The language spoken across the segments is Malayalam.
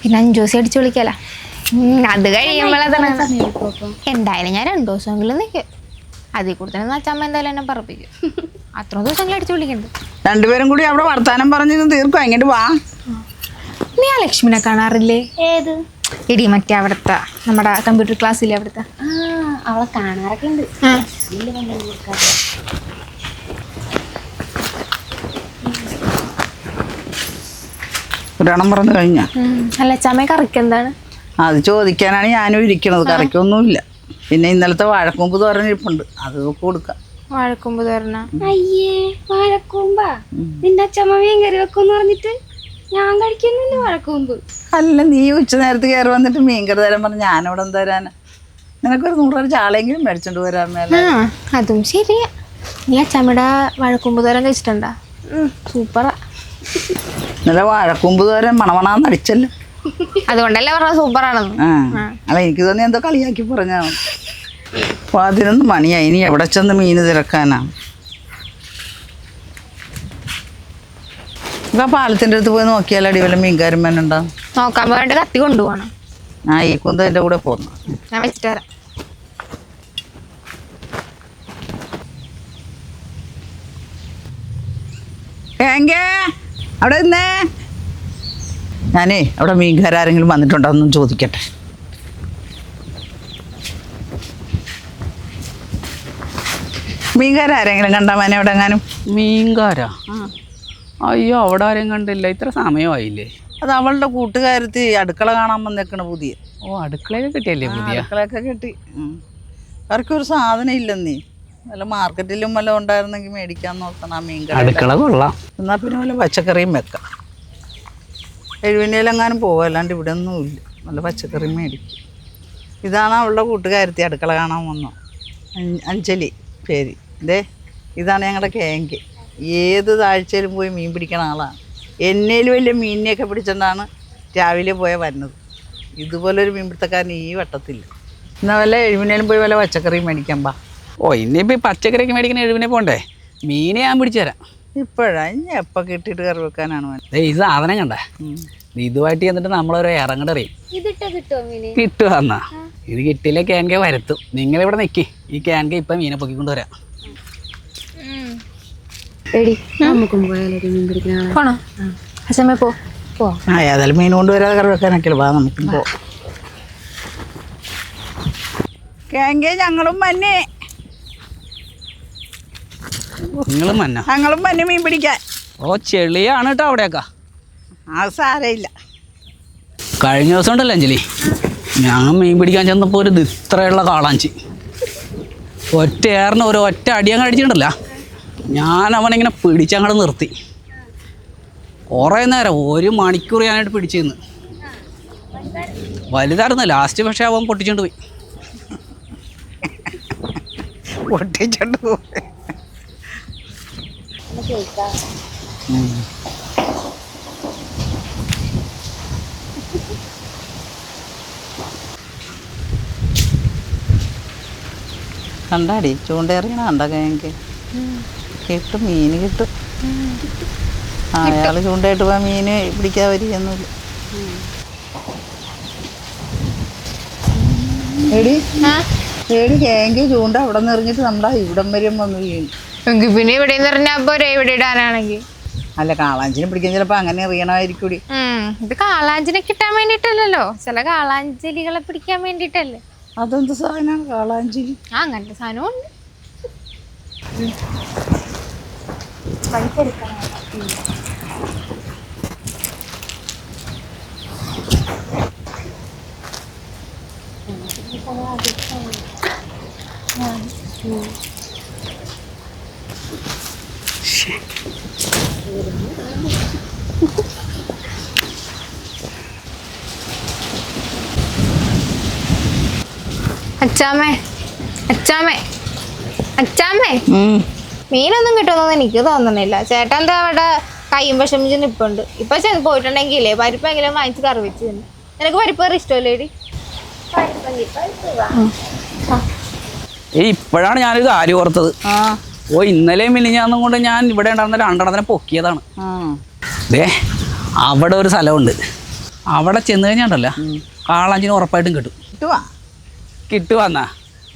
പിന്നെ അഞ്ചു ദിവസം അടിച്ചു വിളിക്കല. അത് കഴിയുമ്പോഴതാണ് എന്തായാലും ഞാൻ രണ്ടു ദിവസമെങ്കിലും നിൽക്കും അതിൽ കൂടുതൽ അച്ഛമ്മ എന്തായാലും എന്നെ പറപ്പിക്കും. അത്ര ദിവസം അടിച്ചു വിളിക്കണ്ട് രണ്ടുപേരും കൂടി അവിടെ വർത്താനം പറഞ്ഞു തീർക്കും എങ്ങോട്ട് വാ. നീ ആ ലക്ഷ്മിനെ കാണാറില്ലേ? ഏത്? എടി മറ്റേ അവിടുത്തെ നമ്മുടെ കമ്പ്യൂട്ടർ ക്ലാസ്സിലെ അവിടുത്തെ. ആ അവളെ കാണാറൊക്കെ ഉണ്ട് ആ. വലിയ ഭംഗി കൊടുക്കാറ് ഒരെണ്ണം പറഞ്ഞു കഴിഞ്ഞാ. അല്ല ചമയ കറിക്ക് എന്താണ്? അത് ചോദിക്കാനാണ് ഞാനും ഇരിക്കണത്. കറിക്കൊന്നുമില്ല. പിന്നെ ഇന്നലത്തെ വാഴക്കൊമ്പ് തോരനിരിപ്പുണ്ട്. അത് കൊടുക്കാം. വാഴക്കൊമ്പ് തോരണ അയ്യേ വാഴക്കൂമ്പാ? നിന്റെ അച്ഛമ്മ മീൻ കറി വെക്കുമെന്ന് പറഞ്ഞിട്ട് ഞാൻ കഴിക്കുന്നില്ല വാഴക്കൂമ്പ്. അല്ല നീ ഉച്ച നേരത്ത് കയറി വന്നിട്ട് മീൻ കറി തരാൻ പറഞ്ഞു ഞാനിവിടെ തരാനാ നിനക്കൊരു നൂറ് ചാളെങ്കിലും മേടിച്ചോണ്ട് വരാൻ മേലെ. അതും ശരിയാ. നീ അച്ഛമ്മയുടെ വാഴക്കൊമ്പ് തോരൻ കഴിച്ചിട്ടുണ്ടാ? സൂപ്പറാ. ഇന്നലെ വാഴക്കൊമ്പ് തോരൻ മണമണാന്ന് അടിച്ചല്ലോ അതുകൊണ്ടല്ലേ പറഞ്ഞ സൂപ്പറാണെന്ന്. ആ. അല്ല എനിക്ക് തോന്നി എന്തോ കളിയാക്കി പറഞ്ഞാണ് പതിനൊന്ന് മണിയായി. ഇനി എവിടെ ചെന്ന് മീൻ തിരക്കാനാ ഇപ്പൊ പാലത്തിന്റെ അടുത്ത് പോയി നോക്കിയാൽ അടി വല്ല മീൻകാരൻ നോക്കാൻ വേണ്ടി കത്തി കൊണ്ടുപോകണം. ആ ഈ കുന്ത എന്റെ കൂടെ പോന്നു. ഞാൻ വെച്ചിട്ട് വരാം. ഏങ്കേ അവിടെ നിന്നേ. ഞാനേ അവിടെ മീൻകാരെങ്കിലും വന്നിട്ടുണ്ടോ എന്നും ചോദിക്കട്ടെ. മീൻകാരെങ്കിലും കണ്ടാ മനെ അവിടെ എങ്ങാനും? മീൻകാരാ അയ്യോ അവിടെ ആരെയും കണ്ടില്ല. ഇത്ര സമയമായില്ലേ? അത് അവളുടെ കൂട്ടുകാരത്തി അടുക്കള കാണാൻ വന്നേക്കണ പുതിയ. ഓ അടുക്കളയൊക്കെ കിട്ടിയല്ലേ പുതിയ? അടുക്കളയൊക്കെ കിട്ടി. അവർക്കൊരു സാധനം ഇല്ലെന്നീ. വല്ല മാർക്കറ്റിലും വല്ല ഉണ്ടായിരുന്നെങ്കിൽ മേടിക്കാൻ നോക്കണം ആ മീൻ അടുക്കള കൊള്ളാം. എന്നാൽ പിന്നെ വല്ല പച്ചക്കറിയും വെക്കാം. എഴുപതിനെങ്കിലും പോകും അല്ലാണ്ട് ഇവിടെ ഒന്നുമില്ല നല്ല പച്ചക്കറിയും മേടിക്കും. ഇതാണ് അവളുടെ കൂട്ടുകാരത്തി അടുക്കള കാണാൻ വന്നു. അഞ്ജലി പേര്. ഇതേ ഇതാണ് ഞങ്ങളുടെ കേങ്ക്. ഏത് താഴ്ചയിലും പോയി മീൻ പിടിക്കണ ആളാണ്. എന്നേലും വലിയ മീനിനെയൊക്കെ പിടിച്ചോണ്ടാണ് രാവിലെ പോയ വരുന്നത്. ഇതുപോലൊരു മീൻപിടുത്തക്കാരൻ ഈ വട്ടത്തില്ല എന്നാൽ വല്ല എഴുപതിനേലും പോയി വല്ല പച്ചക്കറിയും മേടിക്കാം പാ ഓ ഇനിയിപ്പോൾ ഈ പച്ചക്കറിയൊക്കെ മേടിക്കുന്ന എഴുവിനെ പോണ്ടേ? മീനെ ഞാൻ പിടിച്ചു തരാം. ഇപ്പോഴാ? ഇനി എപ്പോൾ കിട്ടിയിട്ട് കറി വെക്കാനാണ് ഈ സാധനം കണ്ടേ? ഇതുമായിട്ട് ചെന്നിട്ട് നമ്മളൊരു ഇറങ്ങടറിയും ഇതിട്ടോ കിട്ടോ മീന്? കിട്ടുക എന്നാ ഇത് കിട്ടിയില്ല ക്യാൻകെ വരത്തും. നിങ്ങളിവിടെ നിൽക്കി ഈ ക്യാൻകെ ഇപ്പം മീനെ പൊക്കിക്കൊണ്ട് വരാം. ഏതായാലും മീൻ കൊണ്ടുവരാതെ കറി വെക്കാനൊക്കെ വാ നമുക്ക് പോ. കേങ്കേ ഞങ്ങളും മന്നെ മന്ന ഞങ്ങളും മഞ്ഞ മീൻ പിടിക്കാൻ. ഓ ചെളിയാണ് കേട്ടോ അവിടെയൊക്കെ. ആ സാരമില്ല കഴിഞ്ഞ ദിവസം ഉണ്ടല്ലോ അഞ്ജലി. ഞാൻ മീൻ പിടിക്കാൻ ചെന്നപ്പോൾ ഒരു ഇത്രയുള്ള കാളാഞ്ചി. ഒറ്റ ഏറിന് ഒരു ഒറ്റ അടിയങ്ങ് അടിച്ചിട്ടുണ്ടല്ല. ഞാൻ അവനിങ്ങനെ പിടിച്ചങ്ങോട്ട് നിർത്തി. കുറേ നേരം ഒരു മണിക്കൂർ ഞാനായിട്ട് പിടിച്ചിരുന്നു. വലുതായിരുന്നു. ലാസ്റ്റ് പക്ഷേ അവൻ പൊട്ടിച്ചുകൊണ്ട് പോയി. പൊട്ടിച്ചോണ്ട് പോയി. കണ്ടാടി ചൂണ്ടേറിയണ കണ്ട കേങ്ക് കിട്ടും മീൻ കിട്ടും. ആ അയാൾ ചൂണ്ടയിട്ട് പോയി മീൻ പിടിക്കാൻ വരികയൊന്നുമില്ല. എടി. എടി കേങ്ക് ചൂണ്ട അവിടെ നിന്ന് എറിഞ്ഞിട്ട് നമ്മുടെ ഇവിടം വരെയും വന്ന് വീണു. എങ്കിൽ പിന്നെ ഇവിടെ നിന്ന് പറഞ്ഞാൽ പോരെ ഇവിടെ ഇടാനാണെങ്കിൽ അല്ല കാളാഞ്ചിനെ പിടിക്കാൻ ചിലപ്പോ അങ്ങനെ അറിയണമായിരിക്കും ഇത് കാളാഞ്ചിനെ കിട്ടാൻ വേണ്ടിട്ടല്ലോ ചില കാളാഞ്ചലികളെ പിടിക്കാൻ വേണ്ടിട്ടല്ലേ. അതെന്ത് സാധനമാണ് കാളാഞ്ചലി? ആ അങ്ങനത്തെ സാധനവും ഉണ്ട് അച്ചാമ്മേ അച്ചാമ്മേ അച്ചാമ്മേ. മീനൊന്നും കിട്ടുമെന്നൊന്നും എനിക്ക് തോന്നുന്നില്ല. ചേട്ടൻ എന്താ അവിടെ കൈയും വിഷമിച്ച് നിപ്പുണ്ട്. ഇപ്പൊ ചെന്ന് പോയിട്ടുണ്ടെങ്കിലേ പരിപ്പെങ്കിലും വാങ്ങിച്ച് കറി വെച്ച് തന്നെ. നിനക്ക് പരിപ്പ് കറി ഇഷ്ടമല്ലേ എടി? ഈ ഇപ്പോഴാണ് ഞാനൊരു കാര്യം ഓർത്തത്. ആ. ഓ ഇന്നലെ മിനിഞ്ഞാന്നും കൊണ്ട് ഞാൻ ഇവിടെ ഉണ്ടായിരുന്ന രണ്ടെണ്ണത്തിനെ പൊക്കിയതാണ്. ദേ അവിടെ ഒരു സ്ഥലമുണ്ട്. അവിടെ ചെന്ന് കഴിഞ്ഞാണ്ടല്ലോ കാളാഞ്ചിന് ഉറപ്പായിട്ടും കിട്ടും. കിട്ടുവാ. കിട്ടുവാന്നാ.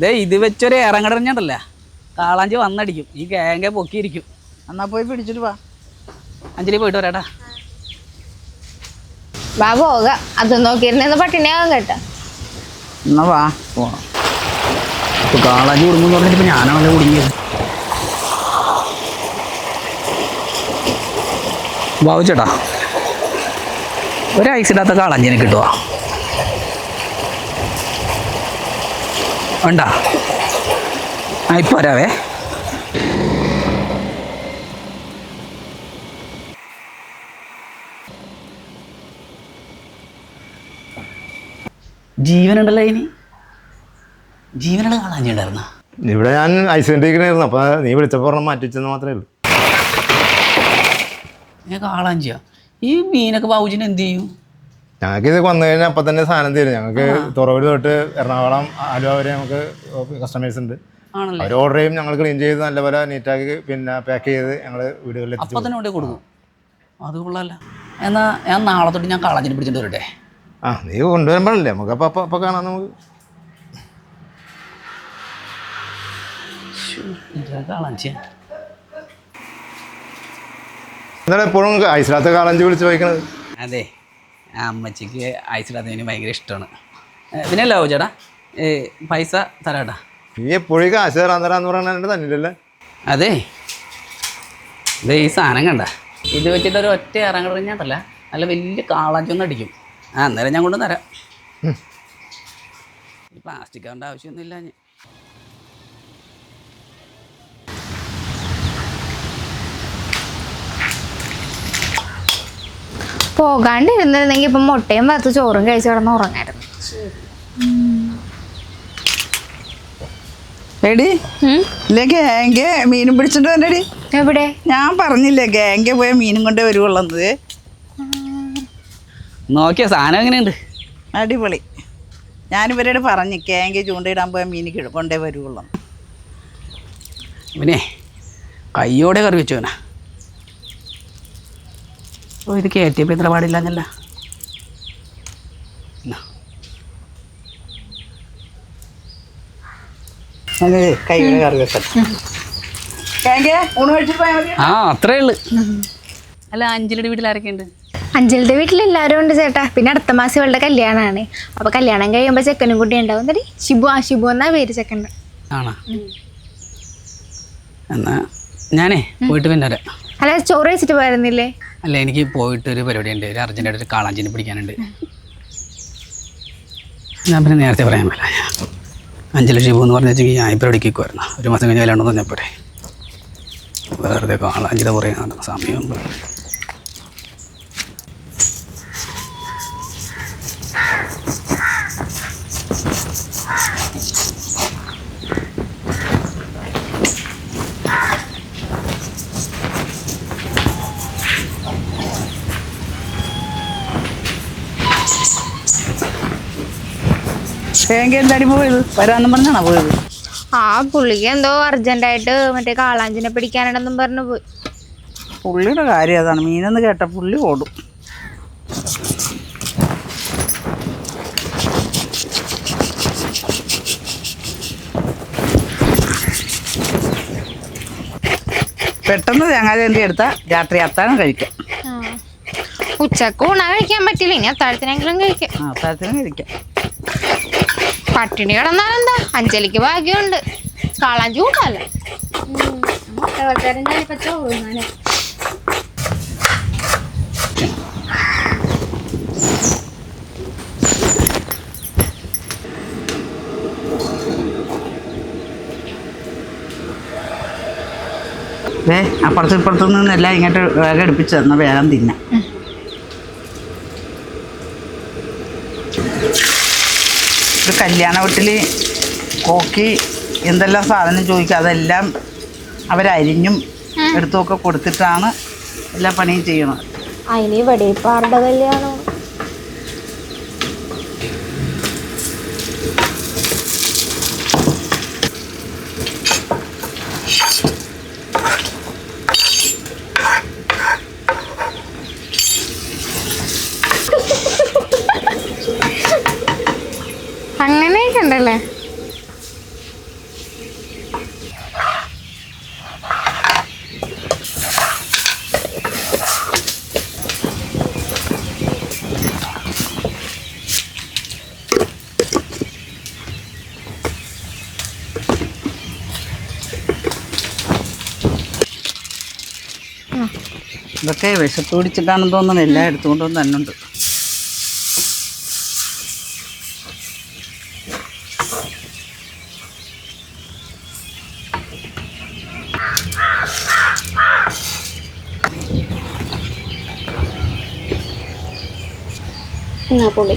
ദേ ഇത് വെച്ചൊരു ഇറങ്ങടറിഞ്ഞാണ്ടല്ല കാളാഞ്ചി വന്നടിക്കും. ഈ കേങ്ക പൊക്കിയിരിക്കും. എന്നാ പോയി പിടിച്ചിട്ട് വാ. അഞ്ജലി പോയിട്ട് വരാട്ടാ. വാ പോക അത് നോക്കിയിരുന്ന പട്ടിണിയാകാൻ കേട്ടോ. എന്നാ വാ കാളാഞ്ചി കുടുങ്ങും പറഞ്ഞിട്ട് ഞാനാണല്ലോ കുടുങ്ങിയത്. ബാബു ചേട്ടാ ഒരു ഐസിടാത്ത കാളാഞ്ചിനെ കിട്ടുവാ. വേണ്ട. ആ ഇപ്പൊ വരാവേ. ജീവനുണ്ടല്ലോ ഇനി. ജീവനുള്ള കാളാഞ്ചി ഇവിടെ ഞാൻ ഐസിന്റെയിരിക്കണായിരുന്നു അപ്പോൾ നീ വിളിച്ചപ്പോൾ പറഞ്ഞാൽ മാറ്റിച്ചെന്ന് മാത്രമേ ഉള്ളൂ. ഞാൻ കാളാഞ്ചിയാ ഈ മീനൊക്കെ ബാബുജിന് എന്ത് ചെയ്യും? ഞങ്ങൾക്ക് ഇത് വന്നു കഴിഞ്ഞാൽ അപ്പം തന്നെ സാധനം തരും. ഞങ്ങൾക്ക് തുറവൂർ തൊട്ട് എറണാകുളം ആലുവ വരെ നമുക്ക് കസ്റ്റമേഴ്സ് ഉണ്ട്. ആണല്ലോ? അവർ ഓർഡർ ചെയ്യും ഞങ്ങൾ ക്ലീൻ ചെയ്ത് നല്ലപോലെ നീറ്റാക്കി പിന്നെ പാക്ക് ചെയ്ത് ഞങ്ങൾ വീടുകളിൽ അപ്പം തന്നെ കൊണ്ടേ കൊടുക്കും. അത് കൊള്ളാല്ല എന്നാൽ ഞാൻ നാളെ തൊട്ട് ഞാൻ കാളാഞ്ചിനെ പിടിച്ചിട്ട് വരട്ടെ. ആ നീ കൊണ്ടുവരുമ്പോഴല്ലേ? നമുക്ക് അപ്പം അപ്പം അപ്പം കാണാം നമുക്ക്. കാളാഞ്ചിയ എന്താണ് എപ്പോഴും ഐസിലാത്ത കാളഞ്ചി വിളിച്ച് വയ്ക്കണത് അതെ അമ്മച്ചിക്ക് ഐസിടാത്തതിന് ഭയങ്കര ഇഷ്ടമാണ്. പിന്നെ അല്ല ചേട്ടാ പൈസ തരാട്ടാ. ഈ എപ്പോഴും കാശ് തരാൻ തരാന്ന് പറഞ്ഞാൽ തന്നില്ലല്ലേ? അതെ ഇത് ഈ സാധനം കണ്ട. ഇത് വെച്ചിട്ട് ഒരു ഒറ്റ ഇറങ്ങിടഞ്ഞാട്ടല്ല നല്ല വലിയ കാളാഞ്ചൊന്നും അടിക്കും. ആ അന്നേരം ഞാൻ കൊണ്ട് തരാം. പ്ലാസ്റ്റിക് ആവേണ്ട ആവശ്യമൊന്നുമില്ല പോകാണ്ടിരുന്നിരുന്നെങ്കിൽ ഇപ്പൊ മുട്ടയും വറുത്ത് ചോറും കഴിച്ച് കിടന്ന് ഉറങ്ങായിരുന്നു. എടി? ഇല്ലേ ഗാങ്കെ മീനും പിടിച്ചിട്ട് വന്നെടി എവിടെ? ഞാൻ പറഞ്ഞില്ലേ ഗാങ്കെ പോയ മീനും കൊണ്ടേ വരുവുള്ളത് നോക്കിയ സാധനം എങ്ങനെയുണ്ട്? അടിപൊളി. ഞാനിവരോട് പറഞ്ഞു ഗാങ്കെ ചൂണ്ടയിടാൻ പോയ മീൻ കൊണ്ടേ വരുവുള്ളൂ പിന്നെ കയ്യോടെ കറി വെച്ചോനാ ഓ ഇത് കയറ്റിയപ്പോൾ ഇത്ര പാടില്ല എന്നല്ല. ആ അത്രേ ഉള്ളു. അല്ല അഞ്ചലിയുടെ വീട്ടിൽ ആരൊക്കെ ഉണ്ട് വീട്ടിൽ എല്ലാവരും ഉണ്ട് ചേട്ടാ. പിന്നെ അടുത്ത മാസം ഇവളുടെ കല്യാണമാണ് അപ്പൊ കല്യാണം കഴിയുമ്പോ ചെക്കനും കൂടി ഉണ്ടാവും. തടി ഷിബു ആ ഷിബു എന്നാ പേര് ചെക്കന്റെ? ആണോ? എന്നാ ഞാനേ പോയിട്ട് പിന്നെ വരാം. അല്ല ചോറ് വെച്ചിട്ട് പോയിരുന്നില്ലേ? അല്ല എനിക്ക് പോയിട്ട് ഒരു പരിപാടി ഉണ്ട് ഒരു അർജന്റായിട്ട് ഒരു കാളാഞ്ചിനെ പിടിക്കാനുണ്ട്. ഞാൻ പിന്നെ നേരത്തെ പറയാൻ പറ്റില്ല. അഞ്ച് ലക്ഷം പോകുന്നു പറഞ്ഞു വെച്ചെങ്കിൽ ഞാൻ ഇപ്പോൾ ഇടിക്കുമായിരുന്നു ഒരു മാസം കഴിഞ്ഞ് കല്യാണം പറഞ്ഞപ്പോഴേ വെറുതെ കാളാഞ്ചിത നടന്ന സമയം. പോയത്? വരാമെന്നും പറഞ്ഞാണോ പോയത്? ആ പുള്ളിക്ക് എന്തോ അർജന്റായിട്ട് മറ്റേ കാളാഞ്ചിനെ പിടിക്കാനാണെന്നും പറഞ്ഞു പോയി. പുള്ളിയുടെ കാര്യം അതാണ്. മീനെന്ന് കേട്ട പുള്ളി ഓടും. പെട്ടെന്ന് തേങ്ങാചന്തി എടുത്താൽ രാത്രി അത്താഴം കഴിക്കാം. ഉച്ചയ്ക്ക് ഊണാ കഴിക്കാൻ പറ്റില്ല. ഇനി അത്താഴത്തിനെങ്കിലും കഴിക്കാം. ആ അത്താഴത്തിനും കഴിക്കാം. പട്ടിണി കിടന്നാൽ എന്താ അഞ്ജലിക്ക് ഭാഗ്യമുണ്ട്. കാളാൻ ചൂടല്ലേ ഏ അപ്പുറത്തും ഇപ്പുറത്തു നിന്നെല്ലാം ഇങ്ങോട്ട് വേഗം എടുപ്പിച്ച് തന്നെ വേഗം തിന്നാം. ഒരു കല്യാണ വീട്ടിൽ കോക്കി എന്തെല്ലാം സാധനം ചോദിക്കുക അതെല്ലാം അവരരിഞ്ഞും എടുത്തുമൊക്കെ കൊടുത്തിട്ടാണ് എല്ലാ പണിയും ചെയ്യണത് അതിന് വെടിപ്പാറുടെ കല്യാണം. ഇതൊക്കെ വിശപ്പ് പിടിച്ചിട്ടാണെന്ന് തോന്നുന്നു. എല്ലാം എടുത്തുകൊണ്ട് വന്ന് തന്നെ ഉണ്ട്. എന്നാ പൊളി.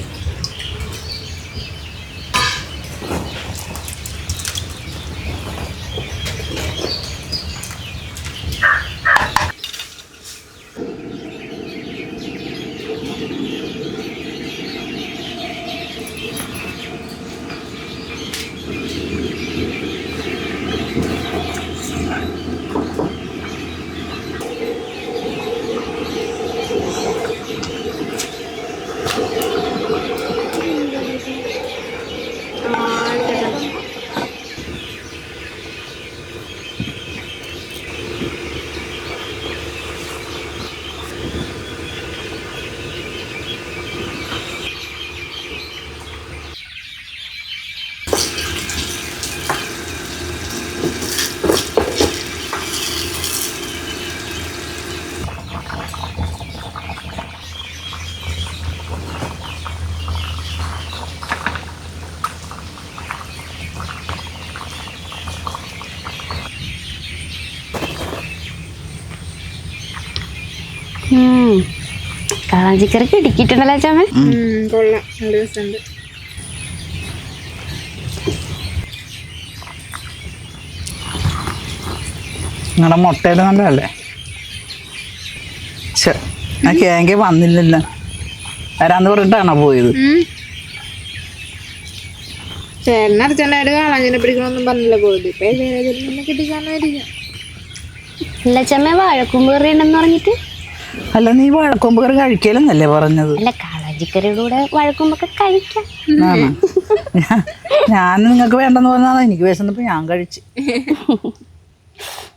കാളാഞ്ചിക്കറിക്ക് ഇടുക്കിയിട്ടുണ്ടല്ലോ കൊള്ളാം. രസമുണ്ട്. നിങ്ങളുടെ മുട്ടയിൽ നല്ലതല്ലേ? ഛെ, ആ കേങ്കി വന്നില്ലല്ലോ. വരാന്ന് പറഞ്ഞിട്ടാണോ പോയത്? ചേട്ടനെ അർച്ചണ്ടായിട്ട് കാളാഞ്ചിനെ പിടിക്കണമെന്നും പറഞ്ഞില്ല പോയത്. ഇപ്പൊ വരിക അല്ല ചമ്മ വാഴക്കൂമ്പ് കറി ഉണ്ടെന്ന് പറഞ്ഞിട്ട്. അല്ല നീ വഴക്കൊമ്പ് കറി കഴിക്കലെന്നല്ലേ പറഞ്ഞത്? അല്ല വാഴക്കൂമ്പൊക്കെ കഴിക്കാം. ഞാൻ നിങ്ങൾക്ക് വേണ്ടെന്ന് പറഞ്ഞാൽ എനിക്ക് വിശന്നപ്പോൾ ഞാൻ കഴിച്ച്.